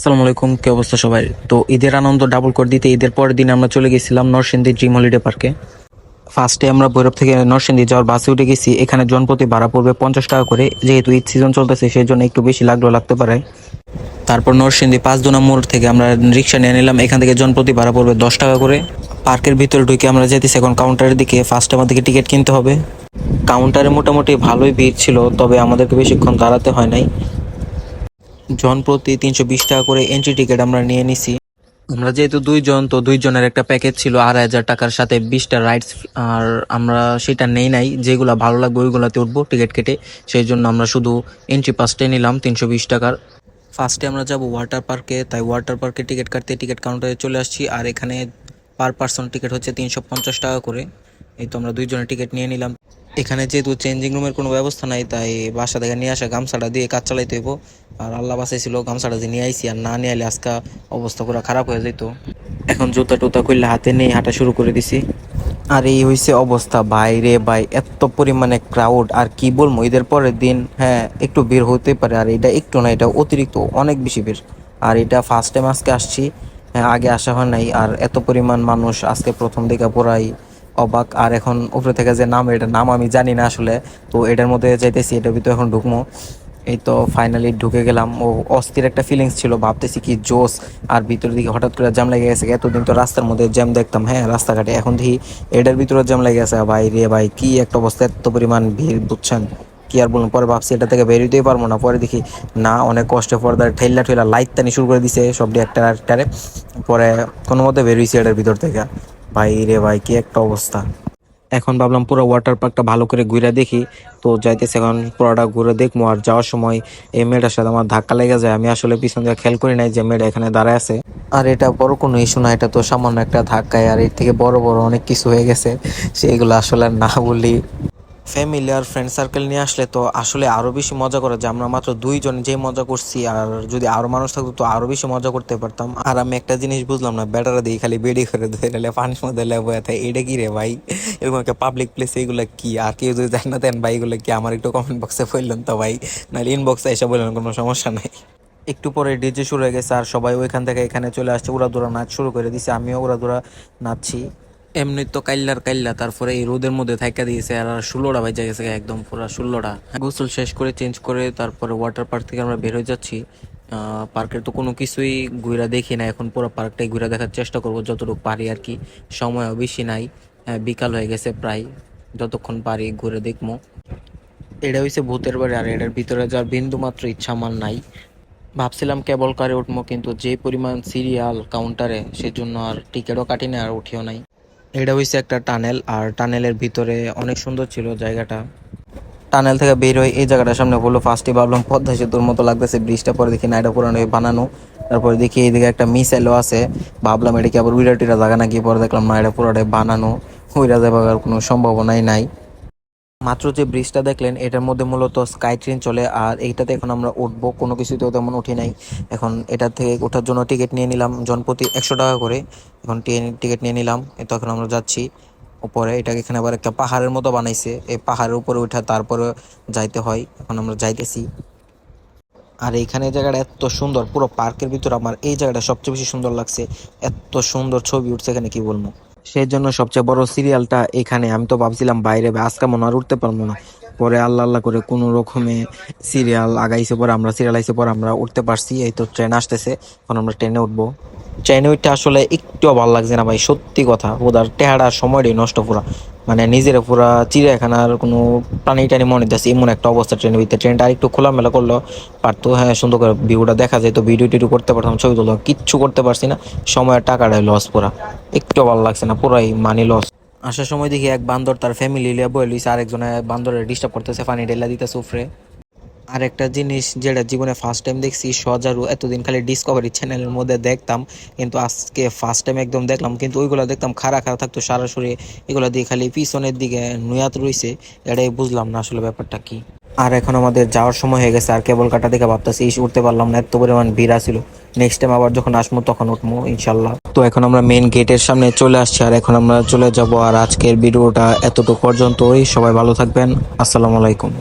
আসসালামু আলাইকুম, কি অবস্থা সবাই? তো ঈদের আনন্দ ডাবল করে দিতে ঈদের পরের দিন আমরা চলে গেছিলাম নরসিংদী ড্রিম হলিডে পার্কে ফার্স্টে আমরা ভৈরব থেকে নরসিংদী যাওয়ার বাসে উঠে গেছি। এখানে জনপ্রতি ভাড়া পড়বে পঞ্চাশ টাকা করে। যেহেতু ঈদ সিজন চলতেছে সেই জন্য একটু বেশি লাগলেও লাগতে পারে। তারপর নরসিংদী পাঁচ দুনা মোড় থেকে আমরা রিক্সা নিয়ে নিলাম। এখান থেকে জনপ্রতি ভাড়া পড়বে দশ টাকা করে। পার্কের ভিতরে ঢুকে আমরা যেতেছি এখন কাউন্টারের দিকে। ফার্স্টে আমাদেরকে টিকিট কিনতে হবে। কাউন্টারে মোটামুটি ভালোই ভিড় ছিল, তবে আমাদেরকে বেশিক্ষণ দাঁড়াতে হয় নাই। জন প্রতি তিনশো বিশ টাকা করে এন্ট্রি টিকিট আমরা নিয়ে নিছি। আমরা যেহেতু দুইজন, তো দুইজনের একটা প্যাকেজ ছিল আড়াই হাজার টাকার সাথে বিশটা রাইডস আর আমরা সেটা নেই নাই। যেগুলো ভালো লাগবে ওইগুলোতে উঠবো টিকিট কেটে। সেই জন্য আমরা শুধু এন্ট্রি পাসটাই নিলাম তিনশো বিশ টাকার। ফার্স্টে আমরা যাব ওয়াটার পার্কে তাই ওয়াটার পার্কে টিকিট কাটতে টিকিট কাউন্টারে চলে আসছি। আর এখানে পার পার্সন টিকিট হচ্ছে তিনশো পঞ্চাশ টাকা করে। এই তো আমরা দুইজনের টিকিট নিয়ে নিলাম। এখানে যেহেতু চেঞ্জিং রুমের কোনো ব্যবস্থা নাই তাই বাসা থেকে নিয়ে আসা গামছাটা দিয়ে কাজ চালাইতে হইব। আর আল্লাহ বাসায় ছিল গামছাটা দিয়ে নিয়ে আইসি আর না নিয়ে আইলে আজকে অবস্থা পুরো খারাপ হয়ে যেত এখন জুতা টুতা করলে হাতে নিয়ে হাঁটা শুরু করে দিছি। আর এই হয়েছে অবস্থা বাইরে ভাই এত পরিমাণে ক্রাউড আর কি বলব ঈদের পরের দিন হ্যাঁ একটু ভিড় হতে পারে আর এটা একটু না এটা অতিরিক্ত অনেক বেশি ভিড়। আর এটা ফার্স্ট টাইম আজকে আসছি হ্যাঁ, আগে আসা হয় নাই আর এত পরিমাণ মানুষ আজকে প্রথম দিকে পুরাই অবাক। আর এখন উপরে থেকে যে নাম, এটার নাম আমি জানি না আসলে। তো এটার মধ্যে যাইতেছি, এটার ভিতরে এখন ঢুকবো। এই তো ফাইনালি ঢুকে গেলাম। ও অস্থির একটা ফিলিংস ছিল, ভাবতেছি কি জোস আর ভিতরের দিকে হঠাৎ করে জ্যাম লেগে গেছে। এতদিন তো রাস্তার মধ্যে জ্যাম দেখতাম হ্যাঁ রাস্তাঘাটে। এখন দেখি এটার ভিতরে জ্যাম লেগে গেছে। ভাই রে ভাই, কি একটা অবস্থা, এত পরিমাণ ভিড়, বুঝছেন? কি আর বলুন পরে ভাবছি এটা থেকে বেরোতেই পারব না। পরে দেখি, না, অনেক কষ্টে পর্দা ঠেল্লা ঠেলা লাইট টানি শুরু করে দিছে, সব একটা পরে কোনো মতে বেরোইছি এটার ভিতর থেকে। ভাই রে ভাই, কি একটা অবস্থা। এখন ভাবলাম পুরো ওয়াটার পার্কটা ভালো করে ঘুরে দেখি। তো যাইতেছে এখন, পুরোটা ঘুরে দেখব। আর যাওয়ার সময় এই মেয়েটার সাথে আমার ধাক্কা লেগে যায়। আমি আসলে পিছন দিয়ে খেয়াল করি নাই যে মেয়েটা এখানে দাঁড়ায় আছে। আর এটা বড় কোনো ইস্যু না, এটা তো সামান্য একটা ধাক্কায়। আর এর থেকে বড় বড় অনেক কিছু হয়ে গেছে। সেইগুলো আসলে না বলি। ফ্যামিলি আর ফ্রেন্ড সার্কেল নিয়ে আসলে তো আসলে আরও বেশি মজা করা যে আমরা মাত্র দুইজন যে মজা করছি, আর যদি আরও মানুষ থাকতো তো আরও বেশি মজা করতে পারতাম। আর আমি একটা জিনিস বুঝলাম না, বেটারা দিয়ে খালি বেডি করে ধরে পানির মধ্যে লেবো থাকে, এটা কি রে ভাই? এরকম একটা পাবলিক প্লেস এগুলো কি? আর কেউ যদি জান না দেন, ভাই, এগুলো কি? আমার একটু কমেন্ট বক্সে বললেন তো ভাই, নাহলে ইনবক্সে এসে বললেন, কোনো সমস্যা নাই। একটু পরে ডিজে শুরু হয়ে গেছে, আর সবাই ওইখান থেকে এখানে চলে আসছে, উড়াদুরা নাচ শুরু করে দিছে, আমিও উড়াদুরা নাচছি। এমনি তো কাইল্লার কাইল্লা, তারপরে এই রোদের মধ্যে থাইকা দিয়েছে আর ষোলোটা বাজে গেছে একদম পুরো ষোলোটা। গোসল শেষ করে চেঞ্জ করে তারপরে ওয়াটার পার্ক থেকে আমরা বের হয়ে যাচ্ছি। পার্কের তো কোনো কিছুই ঘুরা দেখি না, এখন পুরো পার্কটাই ঘুরে দেখার চেষ্টা করব, যতটুকু পারি আর কি। সময়ও বেশি নাই বিকাল হয়ে গেছে প্রায়, যতক্ষণ পারি ঘুরে দেখব। এটা হয়েছে ভূতের বাড়ি, আর এটার ভিতরে যাওয়ার বিন্দু মাত্র ইচ্ছা আমার নাই। ভাবছিলাম কেবল কারে উঠবো, কিন্তু যে পরিমাণ সিরিয়াল কাউন্টারে সেজন্য আর টিকিটও কাটি না আর উঠিও নাই। এটা হইছে একটা টানেল, আর টানেলের ভিতরে অনেক সুন্দর ছিল জায়গাটা। টানেল থেকে বের হয়ে এই জায়গাটার সামনে বলল ফার্স্টে ভাবলাম পদ্মা সেতুর মতো লাগতেছে ব্রিজটা, পরে দেখি না এটা পুরানো বানানো। তারপরে দেখি এইদিকে একটা মিসাইলও আছে। ভাবলাম এটা কি আবার উইরা টিরা জায়গা নাকি পরে দেখলাম না এটা পুরোটাই বানানো। উইরা যাবার কোনো সম্ভাবনাই নাই। মাত্র যে ব্রিজটা দেখলেন, এটার মধ্যে মূলত স্কাই ট্রেন চলে, আর এইটাতে এখন আমরা উঠবো। কোনো কিছুতেও তেমন উঠি নাই। এখন এটা থেকে ওঠার জন্য টিকিট নিয়ে নিলাম জনপ্রতি একশো টাকা করে। এখন ট্রেন টিকিট নিয়ে নিলাম। তো এখন আমরা যাচ্ছি। উপরে এটাকে এখানে আবার একটা পাহাড়ের মতো বানাইছে। এই পাহাড়ের উপরে উঠা তারপরে যাইতে হয়। এখন আমরা যাইতেছি। আর এইখানে এই জায়গাটা এত সুন্দর। পুরো পার্কের ভিতর আমার এই জায়গাটা সবচেয়ে বেশি সুন্দর লাগছে। এত সুন্দর ছবি উঠছে এখানে, কি বলব? সেই জন্য সবচেয়ে বড় সিরিয়ালটা এখানে। আমি তো ভাবছিলাম, বাইরে আজকে মনে আর উঠতে পারব না। পরে আল্লাহ আল্লাহ করে কোনো রকমে সিরিয়াল আগাইছে পরে আমরা, সিরিয়াল আইসে পর আমরা উঠতে পারছি। এই তো ট্রেন আসতেছে, এখন আমরা ট্রেনে উঠবো। ট্রেনে উঠতে আসলে একটুও ভালো লাগছে না ভাই, সত্যি কথা। ওদের টেহারা সময়টাই নষ্ট পুরা। মানে নিজের পুরা চিড়িয়াখানার কোনো প্রাণী টানি মনে যাচ্ছে এমন একটা অবস্থা ট্রেনের ভিতরে। ট্রেনটা আরেকটু খোলামেলা করল পারতো হ্যাঁ সুন্দর করে ভিউটা দেখা যায়। তো ভিডিও টিডিও করতে পারতাম, ছবি তুলতাম, কিচ্ছু করতে পারছি না। সময়ের টাকাটাই লস পুরা। একটু ভালো লাগছে না, পুরাই মানি লস আসার সময় দেখি এক বান্দর তার ফ্যামিলি লিয়ে বয়ে লইছে, আরেকজনে বান্দরের ডিস্টার্ব করতেছে, পানি ঢেলা দিতেছে উফরে আর একটা জিনিস যেটা জীবনে ফার্স্ট টাইম দেখছি, সজারু এতদিন খালি ডিসকভারি চ্যানেলের মধ্যে দেখতাম, কিন্তু আজকে ফার্স্ট টাইম একদম দেখলাম, কিন্তু ওইগুলো দেখতাম খাড়া খাড়া থাকতো সরাসরি, এগুলো দিয়ে খালি পিছনের দিকে নুয়াত রয়েছে এটাই বুঝলাম না আসলে ব্যাপারটা কি। আর এখন আমাদের যাওয়ার সময় হয়ে গেছে, আর কেবল কাটা দেখে ভাবতেছি, ইস, উঠতে পারলাম না, এত পরিমাণ ভিড় ছিল নেক্সট টাইম আবার যখন আসব, তখন উঠবো, ইনশাল্লাহ। তো এখন আমরা মেন গেটের সামনে চলে আসছি, আর এখন আমরা চলে যাব, আর আজকের ভিডিওটা এতটুকু পর্যন্তই। সবাই ভালো থাকবেন। আসসালামু আলাইকুম।